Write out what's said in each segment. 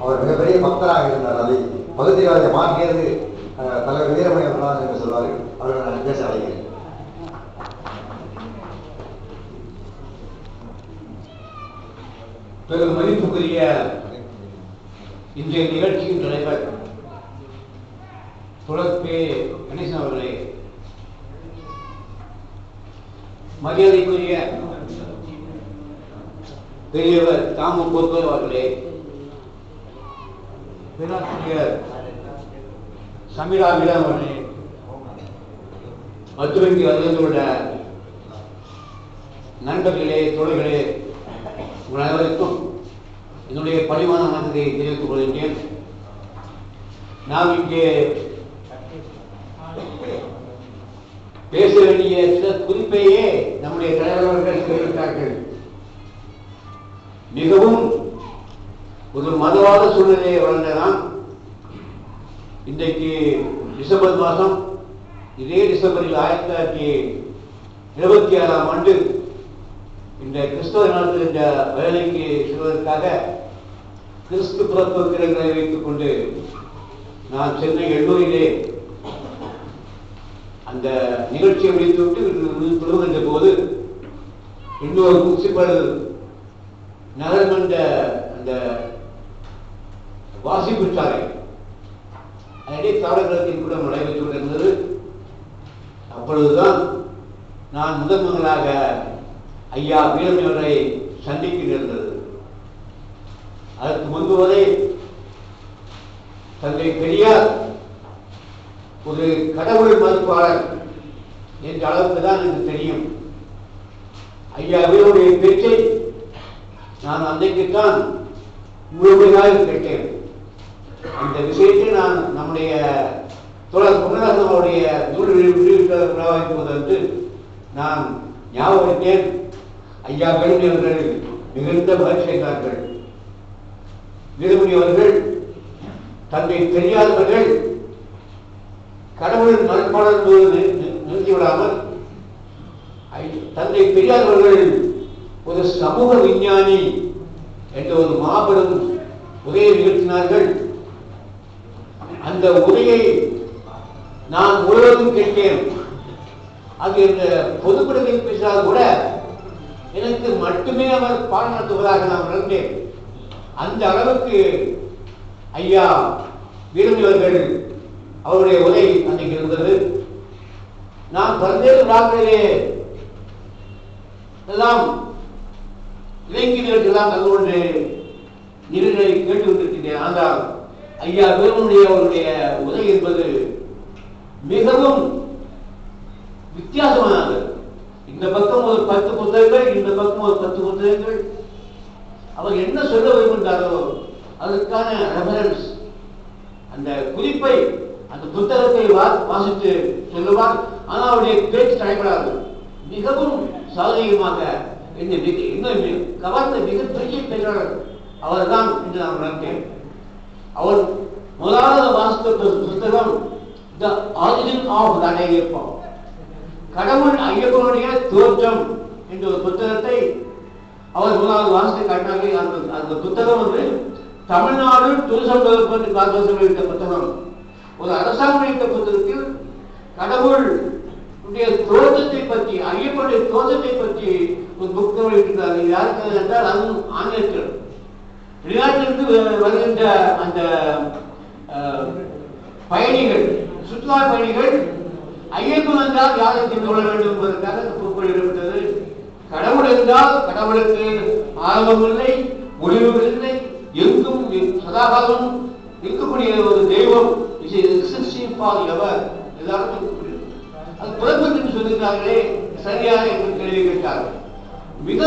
அவர் மிகப்பெரிய பக்தராக இருந்தார். அதை பகுதிவாதியை மாற்றியது தலைவர் வீரமணி அவர்களால் என்று சொல்வார்கள். அவர்களை நான் பேச அழைக்கிறேன். பெரும் மதிப்புக்குரிய இன்றைய நிகழ்ச்சியின் தலைவர் துளப்பே கணேசன் அவர்களே மரியாதைக்குரிய பெரியவர் தாமு பொறுப்பர் அவர்களே பேராசிரியர் சமீரா மீரா மதுரைக்கு வந்ததோட நண்பர்களே தோழர்களே உங்கள் அனைவருக்கும் என்னுடைய பணிவான வணக்கத்தை தெரிவித்துக் கொள்கின்றேன் நாம் இங்கே பேச வேண்டிய சில குறிப்பையே நம்முடைய தலைவர்கள் தெரிவித்தார்கள் மிகவும் ஒரு மதவாத சூழ்நிலையை வளர்ந்ததான் இன்றைக்கு டிசம்பர் மாதம். இதே டிசம்பரில் ஆயிரத்தி தொள்ளாயிரத்தி இருபத்தி ஆறாம் ஆண்டு இந்த கிறிஸ்தவ நாட்டில் இந்த வேலைக்கு செல்வதற்காக கிறிஸ்து பிறப்பு கிரகங்களை வைத்துக் கொண்டு நான் சென்னை எண்ணூரிலே அந்த நிகழ்ச்சியை முடித்துவிட்டு தொடர்கின்ற போது இன்னொரு முனிசிபல் நகர்மன்ற அந்த வாசிப்பு சாலை அதே தாவரத்தின் கூட நடைபெற்றுக் கொண்டிருந்தது அப்பொழுதுதான் நான் முதன் முதலாக ஐயா வீரமணிவரை சந்திக்க நேர்ந்தது. அதற்கு முன்பு வரை தந்தை பெரியார் ஒரு கடவுள் மறுப்பாளர் என்ற அளவுக்கு தான் எனக்கு தெரியும். ஐயா வீரமுடைய பேச்சை நான் அன்றைக்குத்தான் முழுமையாக கேட்டேன். இந்த விஷயத்தை நான் நம்முடைய தோழர் குமரநாதன் அவருடைய நூல் வெளியிட்ட வந்து நான் ஞாபகத்தேன் ஐயா கல்வி மிகுந்த மகிழ்ச்சி அடைந்தார்கள். வீரமணி தந்தை தெரியாதவர்கள் கடவுளின் மறுப்பாளர் நிறுத்திவிடாமல் ஐ- தந்தை பெரியாதவர்கள் ஒரு சமூக விஞ்ஞானி என்ற ஒரு மாபெரும் உதவி நிகழ்த்தினார்கள். அந்த உரையை நான் முழுவதும் கேட்டேன். அது இந்த பொதுப்படத்தில் பேசினால் கூட எனக்கு மட்டுமே அவர் பாடம் நடத்துவதாக நான் உணர்ந்தேன். அந்த அளவுக்கு ஐயா வீரமியவர்கள் அவருடைய உரை அன்றைக்கு இருந்தது. நான் பல்வேறு விழாக்களிலே எல்லாம் இளைஞர்களுக்கு எல்லாம் கலந்து கொண்டு நிகழ்களை கேட்டு வந்திருக்கின்றேன் ஆனால் ஐயா வீரமுடைய அவருடைய உரை என்பது மிகவும் வித்தியாசமானது. இந்த பக்கம் ஒரு பத்து புத்தகங்கள் இந்த பக்கம் ஒரு பத்து புத்தகங்கள். அவர் என்ன சொல்ல விரும்புகிறாரோ அதற்கான ரெஃபரன்ஸ் அந்த குறிப்பை அந்த புத்தகத்தை வாசித்து சொல்லுவார். ஆனால் அவருடைய பேச்சு தடைபடாது. மிகவும் சாதகமாக என்னை மிக இன்னும் கவர்ந்த மிகப்பெரிய பேச்சாளர் அவர்தான் என்று நான் உணர்ந்தேன். அவர் முதலாவது வாசித்த புத்தகம் த ஆரிஜின் ஆஃப் தடையப்பம் கடவுள் ஐயப்பனுடைய தோற்றம் என்ற ஒரு புத்தகத்தை அவர் முதலாவது வாசித்து காட்டினார்கள். அந்த அந்த புத்தகம் வந்து தமிழ்நாடு டூரிசம் டெவலப்மெண்ட் கார்பரேஷன் வெளியிட்ட புத்தகம். ஒரு அரசாங்கம் வெளியிட்ட புத்தகத்தில் கடவுள் உடைய தோற்றத்தை பற்றி ஐயப்பனுடைய தோற்றத்தை பற்றி ஒரு புத்தகம் இருக்கிறார்கள் யாருக்கு என்றால் அதுவும் ஆங்கிலத்தில். வெளிநாட்டிலிருந்து வருகின்ற அந்த பயணிகள் சுற்றுலா பயணிகள் ஐயப்பன் என்றால் யாரை தெரிந்து கொள்ள வேண்டும் என்பதற்காக அந்த புக் வெளியிடப்பட்டது கடவுள் என்றால் கடவுளுக்கு ஆரம்பம் இல்லை முடிவு இல்லை எங்கும் சதாகாலம் இருக்கக்கூடிய ஒரு தெய்வம் எவர் எல்லாருக்கும் அது பிறப்பு சொல்லுகிறார்களே சரியாக என்று கேள்வி கேட்டார்கள். மிக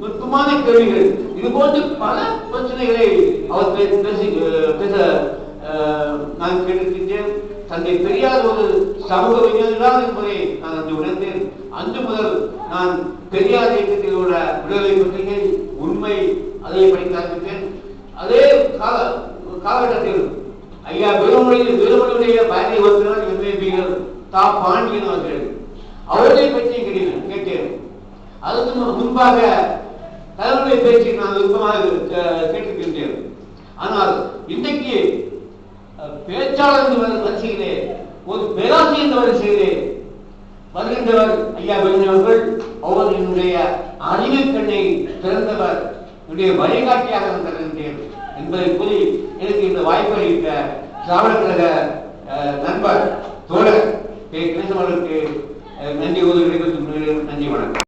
நுட்பமான கேள்விகள். இது போன்று பல பிரச்சனைகளை அவர் பேசி பேச நான் கேட்டிருக்கின்றேன் தந்தை பெரியார் ஒரு சமூக விஞ்ஞானிதான் என்பதை நான் அன்று உணர்ந்தேன். அன்று முதல் நான் பெரியார் இயக்கத்தில் உள்ள விடுதலை பற்றிய உண்மை அதை படிக்க ஆரம்பித்தேன். அதே கால காலகட்டத்தில் ஐயா வேலுமணியில் வேலுமணியுடைய பாரதிய வகுப்பினர் எம்ஏபிகள் தா பாண்டியன் அவர்கள். அவர்களை பற்றி கேட்டேன். கேட்டேன் அதுக்கு முன்பாக தலைவருடைய பேச்சை நான் விருப்பமாக கே- கேட்டிருக்கின்றேன் ஆனால் இன்றைக்கு பேச்சாளர் என்ற வரிசையிலே ஒரு பேராசிரியர் என்ற வரிசையிலே வருகின்றவர் ஐயா விருந்தினர்கள் அவர் என்னுடைய அறிவு கண்ணை திறந்தவர் என்னுடைய வழிகாட்டியாக நான் தருகின்றேன் என்பதை கூறி எனக்கு இந்த வாய்ப்பு அளித்த திராவிட கழக அஹ், நண்பர் தோழர் கே. கிருஷ்ணவர்களுக்கு நன்றி உதவி நன்றி வணக்கம்.